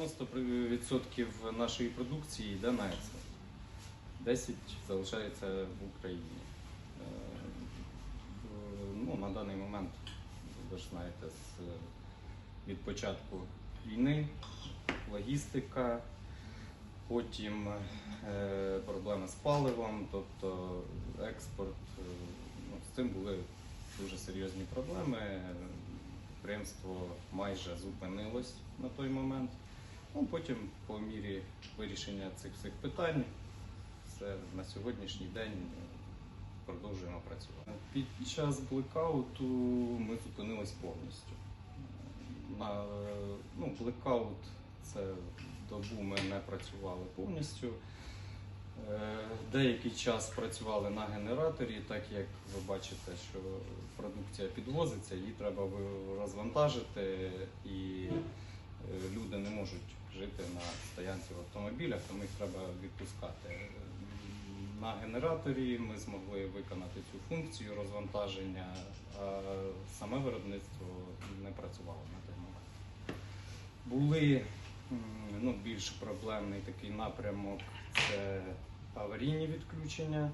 90% нашої продукції йде на експорт. 10 залишається в Україні. Е, Ну, на даний момент, ви ж знаєте, від початку війни, логістика, потім е, проблеми з паливом, тобто експорт. е, Ну, з цим були дуже серйозні проблеми. Підприємство майже зупинилось на той момент. Ну, потім, по мірі вирішення цих всіх питань, все на сьогоднішній день е, продовжуємо працювати. Під час блекауту ми зупинились повністю. На, ну, блекаут це добу ми не працювали повністю. Е, Деякий час працювали на генераторі, так як ви бачите, що продукція підвозиться, її треба розвантажити, і е, люди не можуть жити на стоянці в автомобілях, тому їх треба відпускати. На генераторі ми змогли виконати цю функцію розвантаження, а саме виробництво не працювало на той момент. Були ну, більш проблемний такий напрямок це аварійні відключення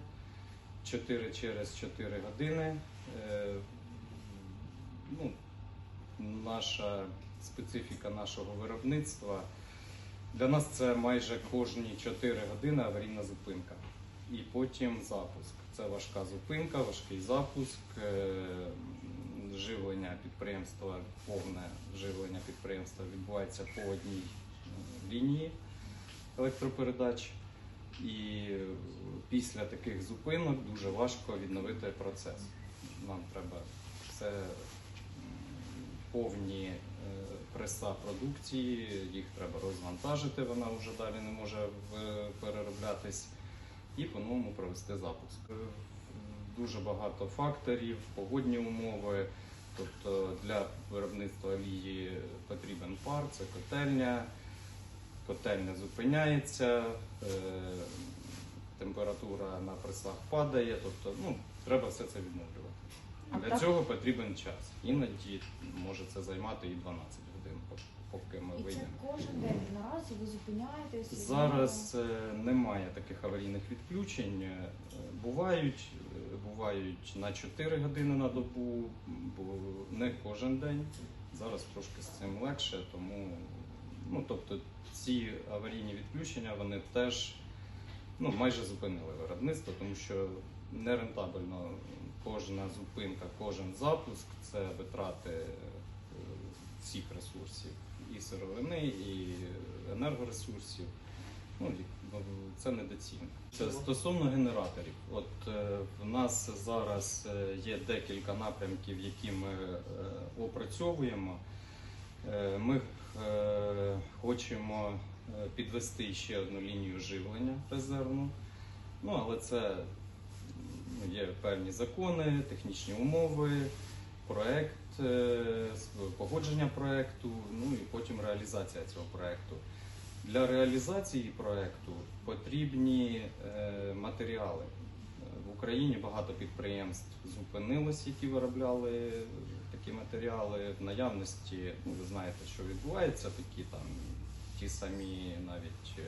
4 через 4 години. Е, Ну, наша специфіка нашого виробництва. Для нас це майже кожні 4 години аварійна зупинка. І потім запуск. Це важка зупинка, важкий запуск, е, живлення підприємства, повне живлення підприємства відбувається по одній е, лінії електропередач. І після таких зупинок дуже важко відновити процес. Нам треба все повні преса продукції, їх треба розвантажити, вона вже далі не може перероблятись, і по-новому провести запуск. Е, Дуже багато факторів, погодні умови. Тобто для виробництва олії потрібен пар, це котельня, котельня зупиняється, е, температура на пресах падає, тобто ну, треба все це відновлювати. Для цього потрібен час. Іноді може це займати і 12 годин, поки ми І це вийдемо. кожен день наразі ви зупиняєтесь? Зараз е, немає таких аварійних відключень. Е, Бувають, е, бувають на 4 години на добу, бо не кожен день. Зараз трошки з цим легше, тому ну, тобто, ці аварійні відключення вони теж ну, майже зупинили виробництво, тому що нерентабельно кожна зупинка, кожен запуск це витрати е, всіх ресурсів, і сировини, і енергоресурсів. Ну, ну, це недоцільно. Це стосовно генераторів. От е, в нас зараз е, є декілька напрямків, які ми опрацьовуємо. Ми хочемо підвести ще одну лінію живлення резервну. Ну, але це є певні закони, технічні умови, проект, е, погодження проекту, ну і потім реалізація цього проекту. Для реалізації проекту потрібні е, матеріали. Е, В Україні багато підприємств зупинилось, які виробляли такі матеріали. В наявності, ну, ви знаєте, що відбувається, такі там ті самі навіть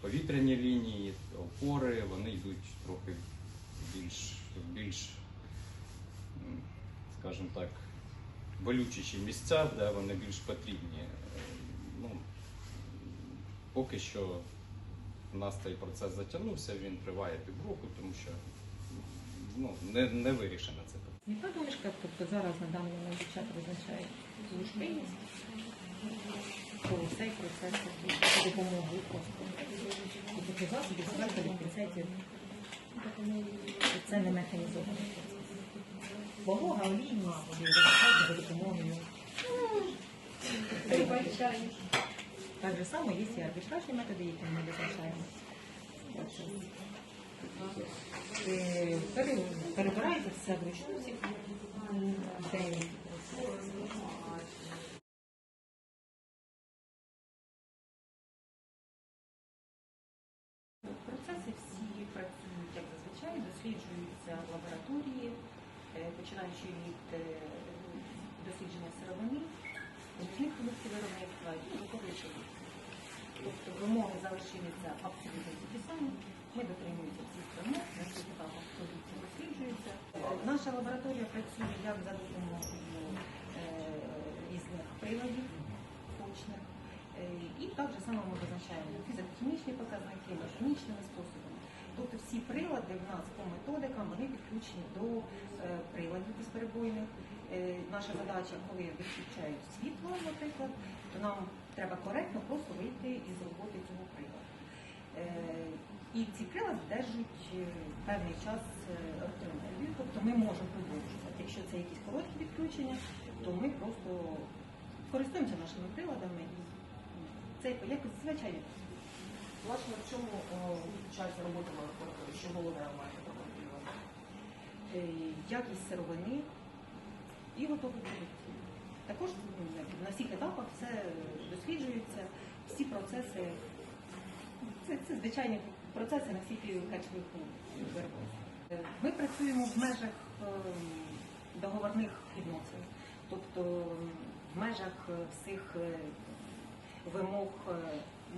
повітряні лінії, опори, вони йдуть трохи більш, більш скажімо так, болючіші місця, де вони більш потрібні. Е, Ну, поки що в нас цей процес затягнувся, він триває півроку, тому що ну, не, не вирішено це. Яка домішка, тобто зараз на даний момент дівчата визначають службиність, то цей процес за тобто засобів, скальпелів, пінцетів. І Це не механізовано. Волога, олійність визначають за допомогою. Так же само є і арбітражні методи, які ми визначаємо. Е, Перебирається все вручну всі день. Досліджуються лабораторії, е, починаючи від е, дослідження сировини, різних продуктів виробництва і виходячи Тобто вимоги залишилися абсолютно ті самі. Ми дотримуємося всіх вимог, на всіх етапах продукція досліджується. Наша лабораторія працює як за допомогою е, різних приладів точних. Е, І так же само ми визначаємо фізико-хімічні показники, механічними способами. Тобто всі прилади в нас по методикам вони підключені до е, приладів безперебойних. Е, Наша задача, коли відключають світло, наприклад, то нам треба коректно просто вийти із роботи цього приладу. Е, І ці прилади держать певний час електроенергію, тобто ми можемо продовжувати. Якщо це якісь короткі відключення, то ми просто користуємося нашими приладами і це якось звичайно. Власне, в чому о, виключається робота лабораторії? Що головне маєте проконтролювати? Е, якість сировини і готові продукції. Також ну, на всіх етапах все досліджується, всі процеси, це, це звичайні процеси на всіх харчових виробництв. Е, Ми працюємо в межах е, договорних відносин, тобто в межах е, всіх е, вимог е,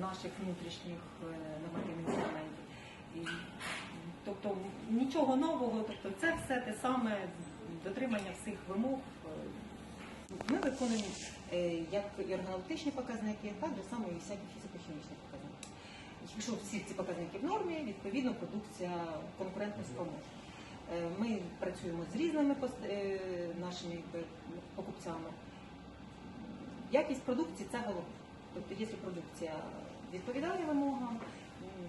наших внутрішніх е, нормативних документів. І, Тобто нічого нового, тобто це все те саме дотримання всіх вимог. Е, Ми виконуємо е, як і органолептичні показники, так же само і всякі фізико-хімічні показники. Якщо всі ці показники в нормі, відповідно продукція конкурентно спроможна. Ми працюємо з різними нашими покупцями. Якість продукції це головне. Тобто, якщо продукція відповідає вимогам,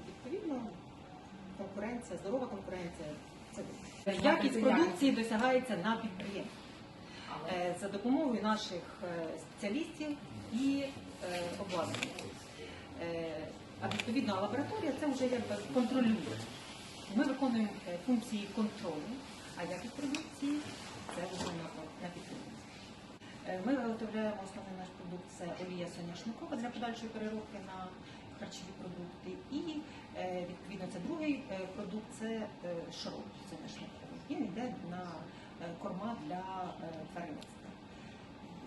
відповідно конкуренція, здорова конкуренція це якість продукції досягається на підприємстві е, за допомогою наших е, спеціалістів і е, обладнання. А відповідно лабораторія це вже якби контролює. Ми виконуємо функції контролю, а якість продукції це вже на підприємстві. Е, Ми виготовляємо основний наш продукт це олія соняшникова для подальшої переробки на харчові продукти. І е, відповідно це другий е, продукт це шрот соняшниковий. Він йде на корма для тваринництва.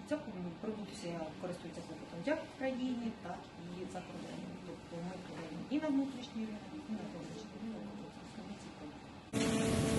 Ця продукція користується попитом як в країні, так і за кордоном. Тобто ми продаємо і на внутрішній ринок, і на зовнішній ринок. Тобто основні ці продукти.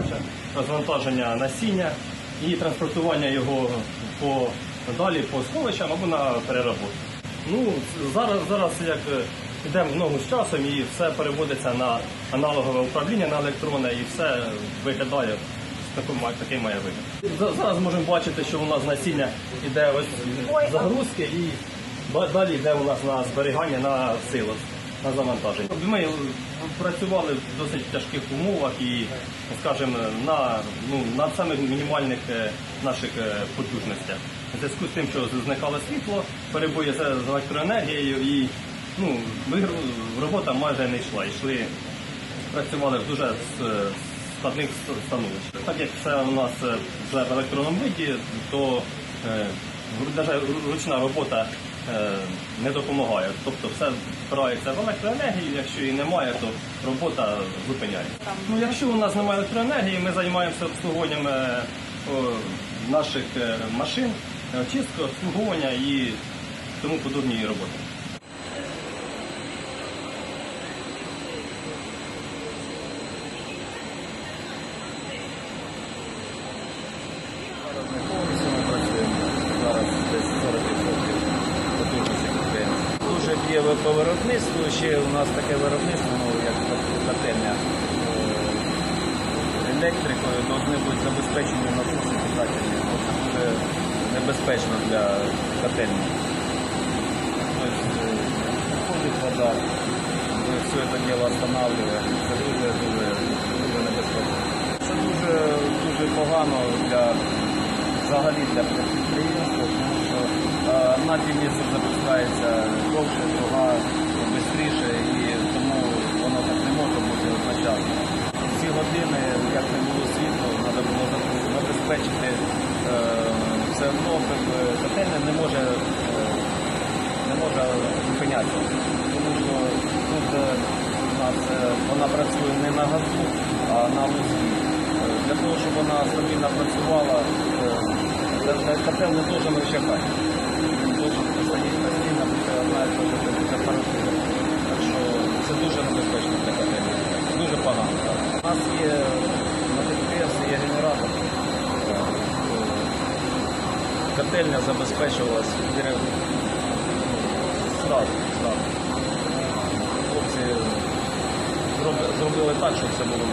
задача розвантаження насіння і транспортування його по далі по сховищам або на переробку. Ну зараз зараз як е, йдемо в ногу з часом і все переводиться на аналогове управління на електронне і все виглядає такий має вигляд. Зараз можемо бачити, що у нас насіння йде ось загрузки і далі йде у нас на зберігання на силос, на завантаження. Ми працювали в досить тяжких умовах і, скажімо, на, ну, на самих мінімальних е, наших е, потужностях. У зв'язку з тим, що зникало світло, перебої з електроенергією і ну, робота майже не йшла. Йшли працювали в дуже складних становищах. Так як все у нас е, вже в електронному виді, то даже ручна робота не допомагає. Тобто все впирається в електроенергію, якщо її немає, то робота зупиняється. Ну, якщо у нас немає електроенергії, ми займаємося обслуговуванням е, наших е, машин, е, чистка, обслуговування і тому подобні роботи. Зараз не повністю ми працюємо. Зараз десь 40% потужності підприємства. По виробництву. Ще у нас таке виробництво, ну як котельня е, електрикою, повинні бути забезпечені насоси питательні. Ну, Це дуже небезпечно для котельні. Тобто е, вода, ми все це діло встановлюємо. Це дуже дуже небезпечно. Це дуже дуже погано для взагалі для підприємства, тому що напій місяць запускається довше, друга швидше, і тому воно так не може бути вчасно. Всі години, як не було світло, треба було забезпечити е, все одно, котельня не може, е, не може зупинятися. Тому що тут е, у нас вона працює не на газу, а на. Е, Для того, щоб вона стабільно працювала, котел не должен вичекати. Це дуже небезпечно для котельні. Дуже погано. У нас є на підприємстві генератор. Е, Котельня забезпечувалась зразу. Хлопці зробили так, щоб це було.